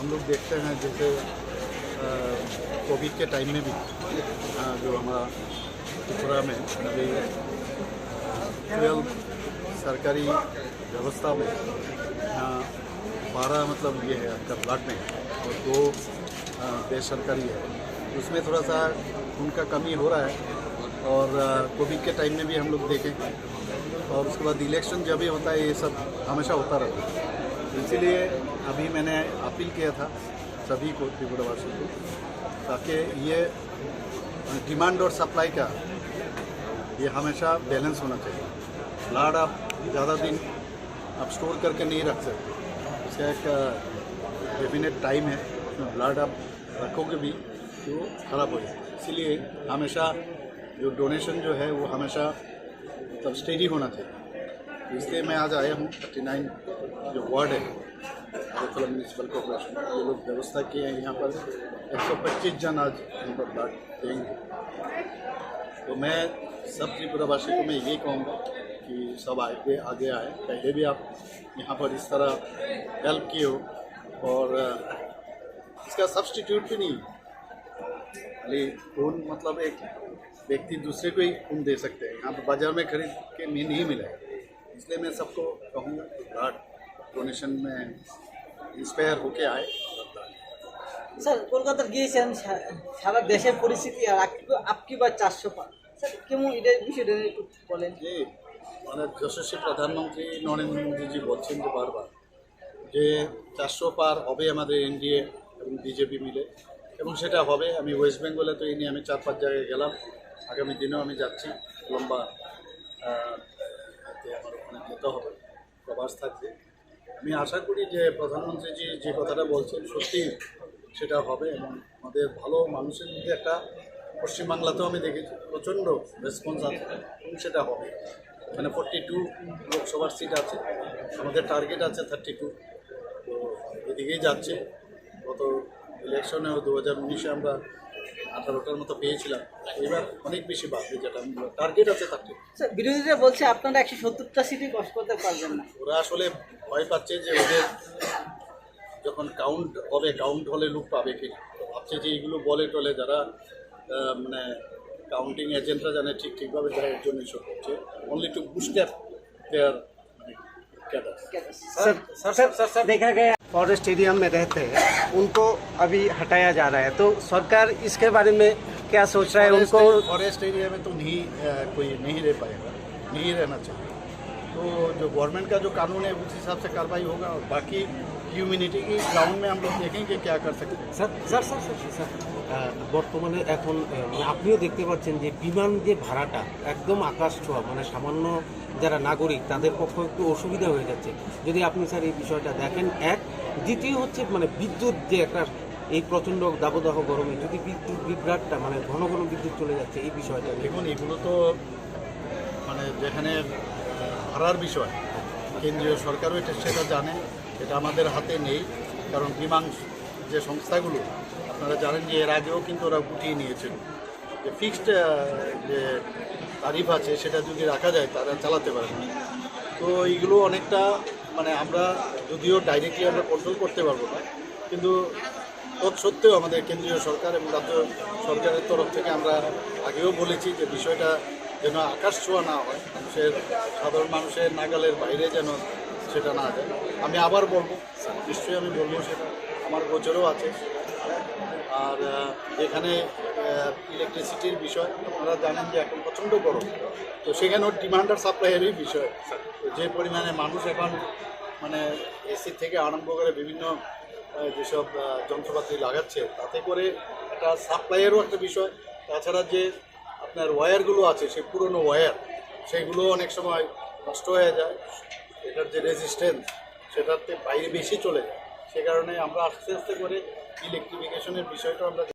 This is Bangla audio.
हम लोग देखते हैं जैसे कोविड के टाइम में भी अ, जो हमारा त्रिपुरा में अभी ट्वेल्व सरकारी व्यवस्था में बारह मतलब ये है आपका ब्लड में और दो बेसरकारी है। उसमें थोड़ा सा उनका कमी हो रहा है और कोविड के टाइम में भी हम लोग देखें। और उसके बाद इलेक्शन जब भी होता है ये सब हमेशा होता रहता है। इसीलिए अभी मैंने अपील किया था सभी को, त्रिपुरावासियों को, ताकि ये डिमांड और सप्लाई का ये हमेशा बैलेंस होना चाहिए। ब्लड आप ज़्यादा दिन आप स्टोर करके नहीं रख सकते। इसका एक डेफिनेट टाइम है। ब्लड आप रखोगे भी तो खराब हो जाए। इसीलिए हमेशा जो डोनेशन जो है वो हमेशा मतलब स्टेडी होना चाहिए। इसलिए मैं आज आया हूँ थर्टी नाइन जो वार्ड है लोकल म्यूनसिपल कॉर्पोरेशन ये लोग व्यवस्था किए हैं यहाँ पर। 125 जन आज यहाँ पर ब्लड देंगे तो मैं सब त्रिपुरावासी को मैं ये कहूँगा कि सब आगे आगे आए। पहले भी आप यहाँ पर इस तरह हेल्प किए हो और इसका सब्सटीट्यूट भी नहीं खाली खून मतलब एक व्यक्ति दूसरे को ही खून दे सकते हैं। यहाँ पर बाज़ार में खरीद के नहीं मिलेगा इसलिए मैं सबको कहूँगा कि ब्लड डोनेशन में इंस्पायर होके आए স্যার কলকাতা গিয়েছেন সা- সারা দেশের পরিস্থিতি আর আপ- আপকিবার চারশো পা স্যার কেমন এটার বিষয়টা নিয়ে একটু বলেন যে মানে যশস্বী প্রধানমন্ত্রী নরেন্দ্র মোদীজি বলছেন যে বারবার যে চারশো পার হবে আমাদের এনডিএ এবং বিজেপি মিলে এবং সেটা হবে আমি ওয়েস্ট বেঙ্গলে তো এই নিয়ে আমি চার পাঁচ জায়গায় গেলাম আগামী দিনেও আমি যাচ্ছি লম্বা আহ, এতে আমার ওখানে যেতে হবে প্রবাস থাকবে আমি আশা করি যে প্রধানমন্ত্রীজি যে কথাটা বলছেন সত্যি সেটা হবে এবং আমাদের ভালো মানুষের মধ্যে একটা পশ্চিমবাংলাতেও আমি দেখেছি প্রচণ্ড রেসপন্স আছে এবং সেটা হবে। মানে ফোরটি টু লোকসভার সিট আছে, আমাদের টার্গেট আছে থার্টি টু তো এদিকেই যাচ্ছে। গত ইলেকশনেও দু হাজার উনিশে আমরা আঠারোটার মতো পেয়েছিলাম এবার অনেক বেশি বাড়বে যেটা টার্গেট আছে তার স্যার বিরোধীরা বলছে আপনারা একশো সত্তরটা সিটি বস করতে পারবেন না। ওরা আসলে ভয় পাচ্ছে যে ওদের যখন কাউন্ট হবে কাউন্ট হলে লোক পাবে কিনা ভাবছে যে এইগুলো বলে টলে যারা মানে কাউন্টিং এজেন্টরা জানে ঠিক ঠিকভাবে যারা এর জন্য এসব করছে। Only to booster their their cadre sir sir sir দেখা গেছে फॉरेस्ट एरिया में रहते हैं उनको अभी हटाया जा रहा है। तो सरकार इसके बारे में क्या सोच रहा है? उनको फॉरेस्ट एरिया में तो नहीं कोई नहीं रह पाएगा नहीं रहना चाहिए। तो जो गवर्नमेंट का जो कानून है उस हिसाब से कार्रवाई होगा और बाकी ह्यूमिनिटी की ग्राउंड में हम लोग देखेंगे क्या कर सकते हैं sir sir sir sir sir আহ, বর্তমানে এখন আহ, মানে আপনিও দেখতে পাচ্ছেন যে বিমান যে ভাড়াটা একদম আকাশ ছোঁয়া মানে সামান্য যারা নাগরিক তাদের পক্ষে একটু অসুবিধা হয়ে যাচ্ছে যদি আপনি স্যার এই বিষয়টা দেখেন এক দ্বিতীয় হচ্ছে মানে বিদ্যুৎ যে একটা এই প্রচণ্ড দাবদাহ গরমে যদি বিদ্যুৎ বিভ্রাটটা মানে ঘন ঘন বিদ্যুৎ চলে যাচ্ছে এই বিষয়টা নিয়ে। দেখুন এগুলো তো মানে যেখানে আহ, ভাড়ার বিষয় কেন্দ্রীয় সরকারও এটা সেটা জানে এটা আমাদের হাতে নেই, কারণ বিমান যে সংস্থাগুলো, আপনারা জানেন যে এর আগেও কিন্তু ওরা গুটিয়ে নিয়েছিল। যে ফিক্সড যে তারিফ আছে, সেটা যদি রাখা যায়, তারা চালাতে পারে না তো এইগুলো অনেকটা মানে আমরা যদিও ডাইরেক্টলি আমরা কন্ট্রোল করতে পারব না, কিন্তু তৎসত্ত্বেও আমাদের কেন্দ্রীয় সরকার এবং রাজ্য সরকারের তরফ থেকে আমরা আগেও বলেছি যে বিষয়টা যেন আকাশ ছোঁয়া না হয়, মানুষের, সাধারণ মানুষের নাগালের বাইরে যেন সেটা না যায়। আমি আবার বলব, নিশ্চয়ই আমি বলব সেটা আমার গোচরেও আছে। আর যেখানে ইলেকট্রিসিটির বিষয়, আপনারা জানেন যে এখন প্রচণ্ড গরম। তো সেখানেও ডিমান্ড আর সাপ্লাইয়েরই বিষয়। যে পরিমাণে মানুষ এখন মানে এসি থেকে আরম্ভ করে বিভিন্ন যেসব যন্ত্রপাতি লাগাচ্ছে, তাতে করে একটা সাপ্লাইয়েরও একটা বিষয়। তাছাড়া যে আপনার ওয়্যারগুলো আছে, সেই পুরনো ওয়্যার সেগুলো অনেক সময় নষ্ট হয়ে যায়। এটার যে রেজিস্ট্যান্স সেটাতে বাইরে বেশি চলে যায়। সে কারণে আমরা আস্তে আস্তে করে ইলেকট্রিফিকেশনের বিষয়টা আমরা